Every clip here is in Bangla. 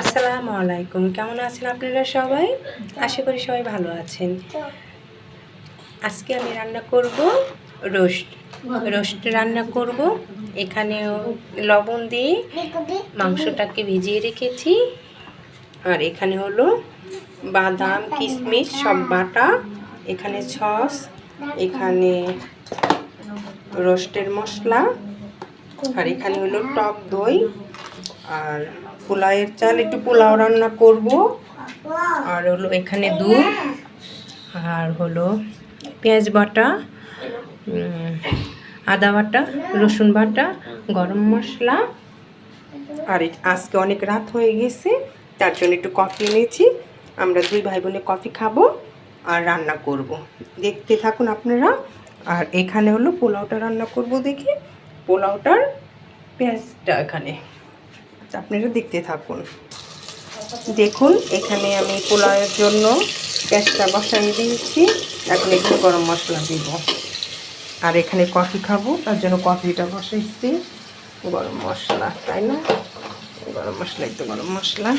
আসসালামু আলাইকুম। কেমন আছেন আপনারা সবাই? আশা করি সবাই ভালো আছেন। আজকে আমি রান্না করব রোস্ট। রোস্ট রান্না করব। এখানে লবণ দিয়ে মাংসটাকে ভিজিয়ে রেখেছি। আর এখানে হলো বাদাম, কিশমিশ, সব বাটা। এখানে সস, এখানে রোস্টের মশলা। আর এখানে হলো টক দই। আর পোলাওয়ের চাল, একটু পোলাও রান্না করব। আর হলো এখানে দুধ, আর হলো পেঁয়াজ বাটা আদা বাটা, রসুন বাটা, গরম মশলা। আর আজকে অনেক রাত হয়ে গেছে, তার জন্য একটু কফি এনেছি। আমরা দুই ভাই বোনে কফি খাব আর রান্না করব। দেখতে থাকুন আপনারা। আর এখানে হলো পোলাওটা রান্না করব দেখি। পোলাওটার পেঁয়াজটা এখানে। আপনারা দেখতে থাকুন। দেখুন, এখানে আমি পোলাওয়ের জন্য পেঁয়াজটা বসাই দিয়েছি। এখন এখানে গরম মশলা দিব। আর এখানে কফি খাব, তার জন্য কফিটা বসাইছি। গরম মশলা, তাই না? গরম মশলা একটু গরম মশলা।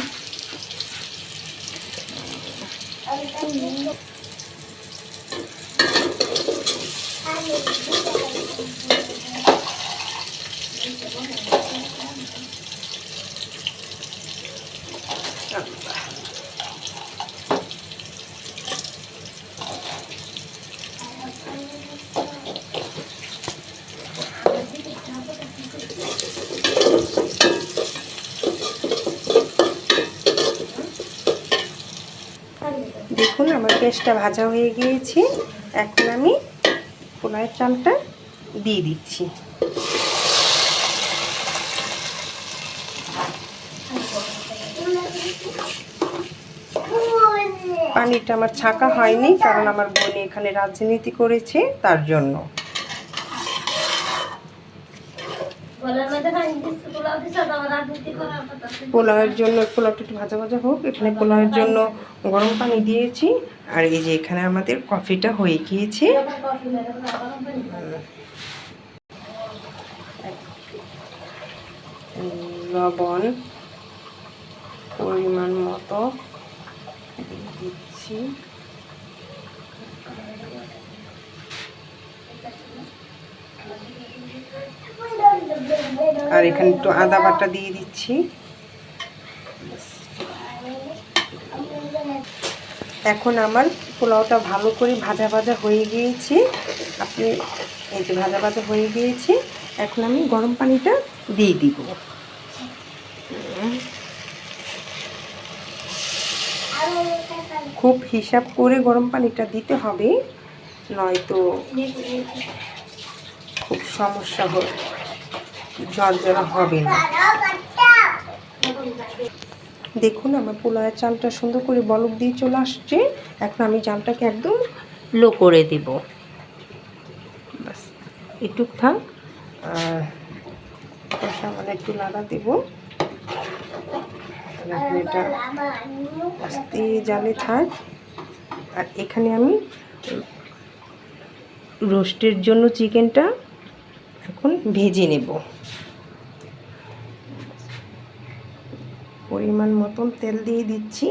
দেখুন ভাজা হয়ে গিয়েছে। এখন আমি পোলাওয়ের চালটা দিয়ে দিচ্ছি। পানিটা আমার ছাকা হয়নি, কারণ আমার বোন এখানে রাজনীতি করেছে তার জন্য। পোলাওয়ের জন্য, পোলাওটা একটু ভাজা ভাজা হোক। এখানে পোলাওয়ের জন্য গরম পানি দিয়েছি। আর এই যে এখানে আমাদের কফিটা হয়ে গিয়েছে। লবণ পরিমাণ মতো দিচ্ছি। আর এখানে একটু আদা বাটা দিয়ে দিচ্ছি। এখন আমার পোলাওটা ভালো করে ভাজা ভাজা হয়ে গিয়েছে। আপনি এই যে ভাজা ভাজা হয়ে গিয়েছে, এখন আমি গরম পানিটা দিয়ে দিব। খুব হিসাব করে গরম পানিটা দিতে হবে, নয়তো খুব সমস্যা হবে ঝরঝরা হবে না। দেখুন, আমার পোলাওয়ের চালটা সুন্দর করে বলক দিয়ে চলে আসছে। এখন আমি চালটাকে একদম লো করে দেব। বাস একটুক থাক। মানে একটু লাড়া দেব। এটা আস্তে জালে থাক। আর এখানে আমি রোস্টের জন্য চিকেনটা এখন ভেজে নেব। পরিমাণ মতন তেল দিয়ে দিচ্ছি।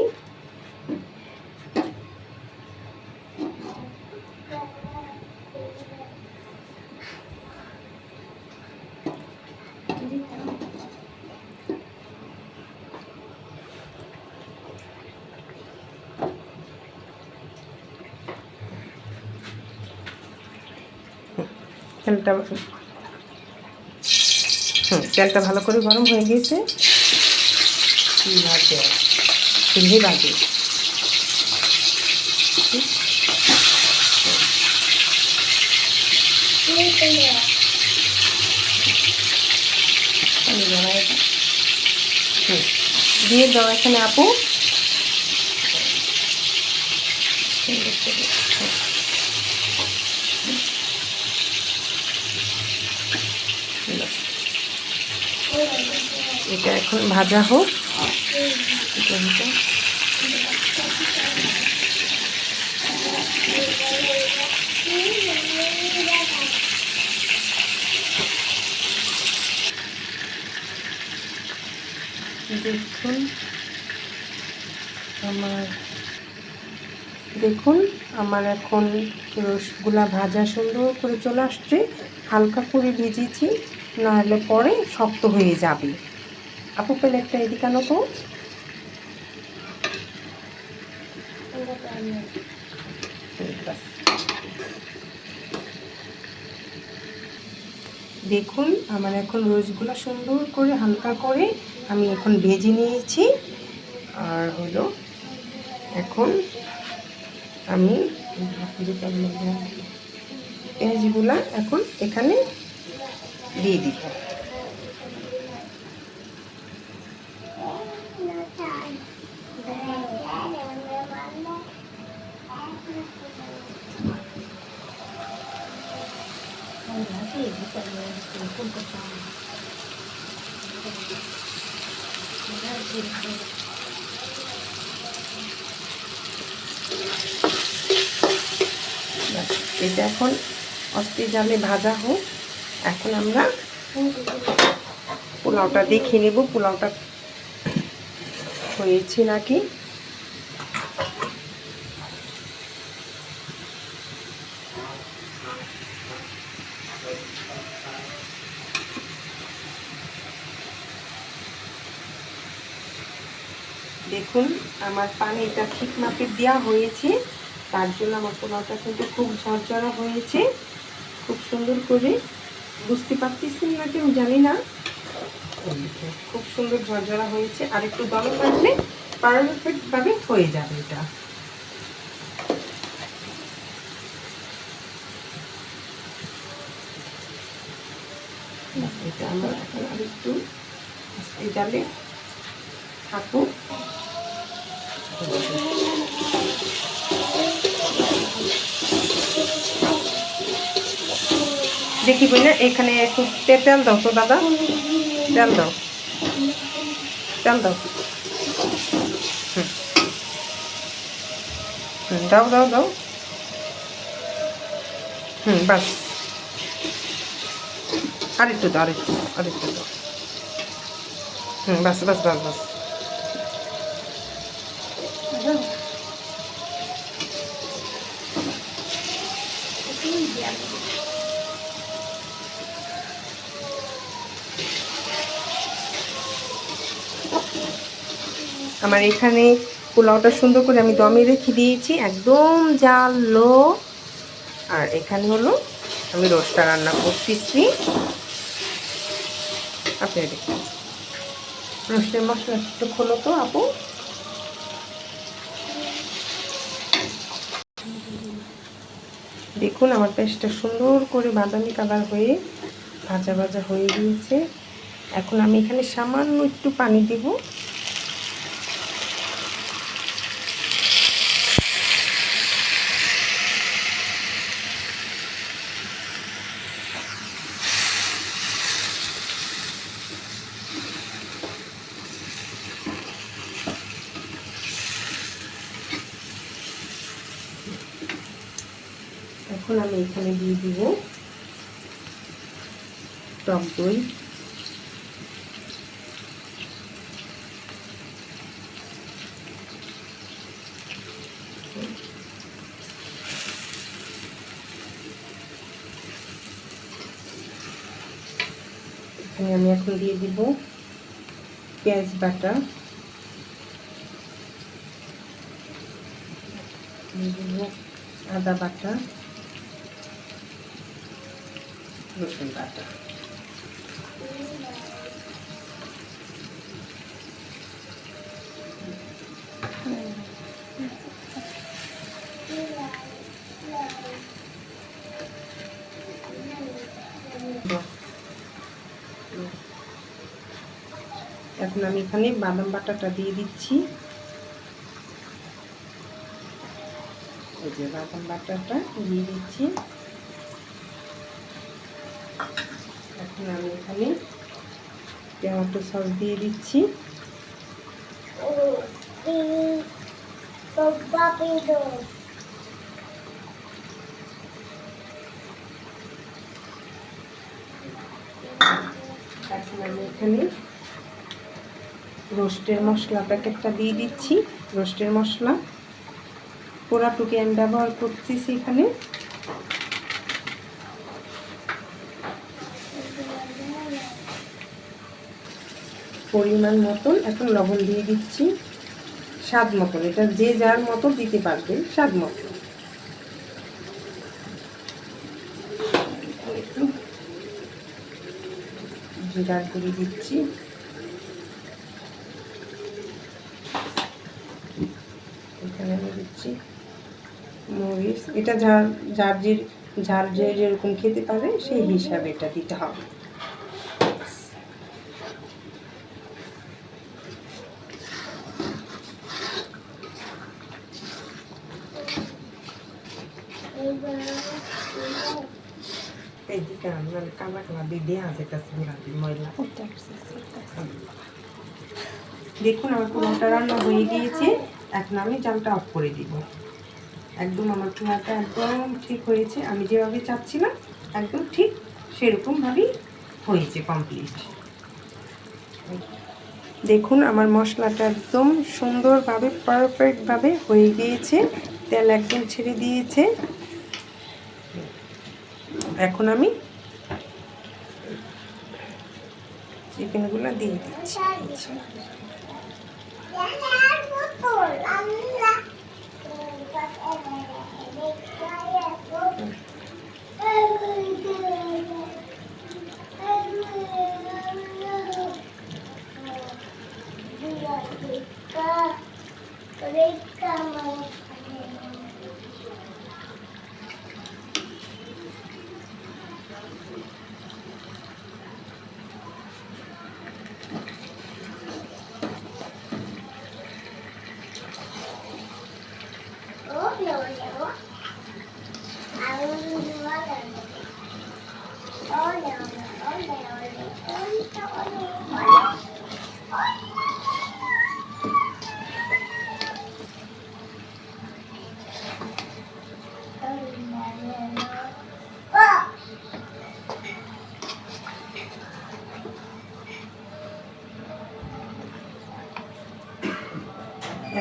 তেলটা তেলটা ভালো করে গরম হয়ে গিয়েছে ভাজে? চিংড়ি দিয়ে দাও এখানে আপু সুন্দর করে, হুম। ব্যাস। এটা এখন ভাজা হোক। দেখুন আমার দেখুন আমার এখন রসগুলা ভাজা সুন্দর করে চলে আসছে। হালকা করে ভেজেছি, নাহলে পরে শক্ত হয়ে যাবে। আপু প্লেটটা এদিকে আনো। দেখুন, আমার এখন রোজগুলো সুন্দর করে, হালকা করে আমি এখন ভেজে নিয়েছি আর হলো, এখন আমি পেঁয়াজগুলা এখন এখানে দিয়ে দিব এটা এখন অস্থির জালে ভাজা হোক এখন আমরা পোলাওটা দেখে নেব পোলাওটা হয়েছে নাকি? দেখুন, আমার পানিটা ঠিক মাপের দেওয়া হয়েছে। তার জন্য আমার পোলাওটা কিন্তু খুব ঝরঝরা হয়েছে। খুব সুন্দর করে বুঝতে পারতেছেন না কেউ, জানি না। খুব সুন্দর ঝরঝরা হয়েছে। আর একটু দমে থাকলে পারফেক্টভাবে হয়ে যাবে এটা। এটা আমরা এখন আর একটু থাকুক দেখি না এখানে একটু তেল দাও তো দাদা। তেল দাও। তেল দাও। হুম। দাও দাও দাও। হুম, বাস। আরেকটু দাও, আরেকটু আরেকটু দাও। হুম, বাস বাস বাস বাস। আমার এখানে পোলাওটা সুন্দর করে আমি দমে রেখে দিয়েছি, একদম জাল। লো আর এখানে হলো আমি রোস্টটা রান্না করতেছি। আপনি দেখুন রোস্টের মশলা একটু খোলো তো আপু। দেখুন আমার পেস্টটা সুন্দর করে বাদামি কালার হয়ে ভাজা ভাজা হয়ে গিয়েছে। এখন আমি এখানে সামান্য একটু পানি দেব এখন আমি এখানে দিয়ে দিব টক দই। এখানে আমি এখন দিয়ে দিব পেঁয়াজ বাটা। দিয়ে দিব আদা বাটা। রসুন বাটা এখন আমি এখানে বাদাম বাটাটা দিয়ে দিচ্ছি। এই যে বাদাম বাটাটা দিয়ে দিচ্ছি। এখন আমি এখানে টমেটো সস দিয়ে দিচ্ছি। এখন আমি এখানে রোস্টের মশলা প্যাকেটটা দিয়ে দিচ্ছি। রোস্টের মশলা পোড়াটুকি আমি ব্যবহার করতেছি এখানে। পরিমাণ মতন এখন লবণ দিয়ে দিচ্ছি। স্বাদ মতন, এটা যে যার মতো দিতে পারবে, স্বাদ মতন। জিরার গুঁড়ি দিচ্ছি। এখানে আমি দিচ্ছি মরিচ। এটা যার যার যে যার যে যেরকম খেতে পারে, সেই হিসাবে এটা দিতে হবে। আছে কাছে দেখুন আমার পোলাওটা রান্না হয়ে গিয়েছে এখন আমি জালটা অফ করে দিব একদম আমার পোলাওটা একদম ঠিক হয়েছে আমি যেভাবে চাচ্ছিলাম একদম ঠিক সেরকমভাবেই হয়েছে কমপ্লিট দেখুন, আমার মশলাটা একদম সুন্দরভাবে পারফেক্টভাবে হয়ে গিয়েছে। তেল একদম ছেড়ে দিয়েছে। এখন আমি চিকেনগুলো দিয়ে দিচ্ছি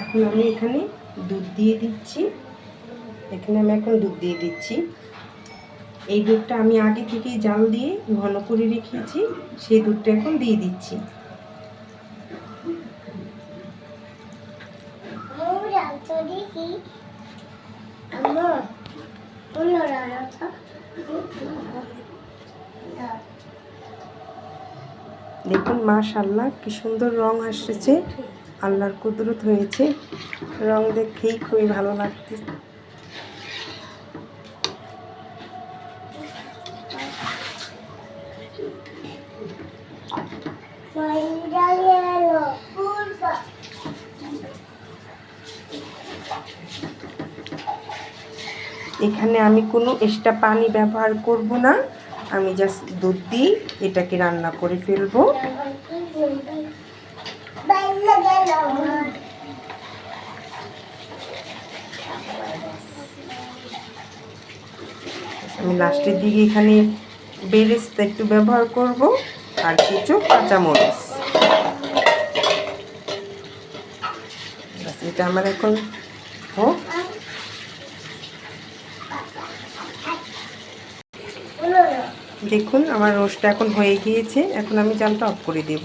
এখন আমি এখানে দুধ দিয়ে দিচ্ছি। এখানে আমি এখন দুধ দিয়ে দিচ্ছি। এই দুধটা আমি আগে থেকেই জাল দিয়ে ঘন করে রেখেছি, সেই দুধটা এখন দিয়ে দিচ্ছি। দেখুন মাশাল্লাহ কি সুন্দর রং আসছে। আল্লাহর কুদরত হয়েছে। রং দেখেই খুবই ভালো লাগছে। এখানে আমি কোনো এক্সট্রা পানি ব্যবহার করব না। আমি জাস্ট দুধ দিয়ে এটাকে রান্না করে ফেলব। আমি লাস্টের দিকে এখানে বেরেস্তা একটু ব্যবহার করব, আর কিছু কাঁচামরিচ। এটা আমার এখন হোক। দেখুন, আমার রোস্টটা এখন হয়ে গিয়েছে। এখন আমি জালটা অফ করে দেব।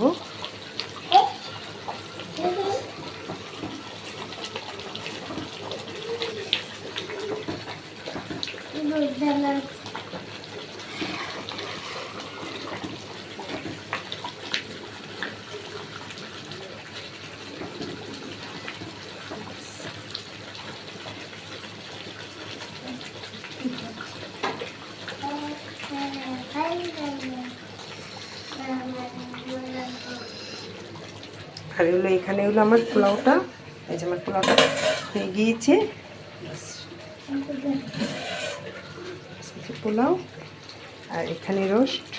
আর এগুলো এখানে হলো আমার পোলাওটা এই যে আমার পোলাওটা হয়ে গিয়েছে পোলাও আর এখানে রোস্ট